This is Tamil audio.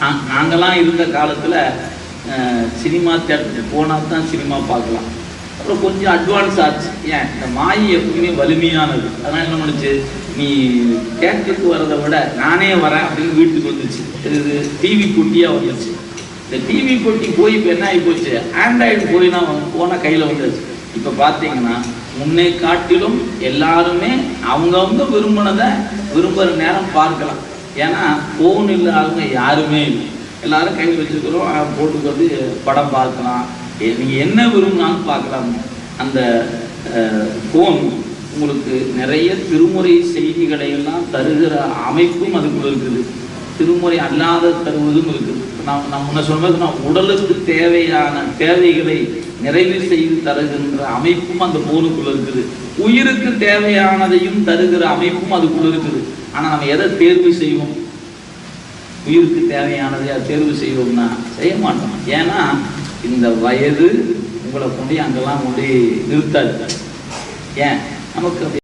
நா- இருந்த காலத்தில் சினிமா தேட்டருக்கு போனால் தான் சினிமா பார்க்கலாம். அப்புறம் கொஞ்சம் அட்வான்ஸ் ஆச்சு. ஏன் இந்த மாயை எப்பவுமே வலிமையானது. அதனால் என்ன பண்ணுச்சு? நீ தேட்டருக்கு வரதை விட நானே வரேன் அப்படின்னு வீட்டுக்கு வந்துச்சு. இது டிவி போட்டியாக வந்துச்சு. இந்த டிவி பொட்டி போய் இப்போ என்ன ஆகி போச்சு? ஆண்ட்ராய்டு போய் தான் போனால் கையில் வந்துடுச்சு இப்போ பார்த்தீங்கன்னா முன்னே காட்டிலும் எல்லாருமே அவங்கவுங்க விரும்பினதை விரும்புகிற நேரம் பார்க்கலாம். ஏன்னா ஃபோன் இல்லாதவங்க யாருமே இல்லை. எல்லாரும் கையில் வச்சுருக்கிறோம். போட்டுக்கிறது படம் பார்க்கலாம். நீங்கள் என்ன விரும்பினாலும் பார்க்கலாம் அந்த ஃபோன் உங்களுக்கு நிறைய திருமுறை செய்திகளை எல்லாம் தருகிற அமைப்பும் அதுக்குள்ள இருக்குது. திருமுறை அல்லாத தருவதும் இருக்குது. நான் நான் முன்ன சொன்னது நான் உடலுக்கு தேவையான தேவைகளை நிறைவு செய்து தருகின்ற அமைப்பும் அந்த போனுக்குள்ள இருக்குது. உயிருக்கு தேவையானதையும் தருகிற அமைப்பும் அதுக்குள்ள இருக்குது. ஆனா நம்ம எதை தேர்வு செய்வோம்? உயிருக்கு தேவையானதை அதை தேர்வு செய்வோம்னா செய்ய மாட்டோம். ஏன்னா இந்த வயது உங்களை கொண்டு அங்கெல்லாம் கொண்டு நிறுத்தாது. ஏன்? நமக்கு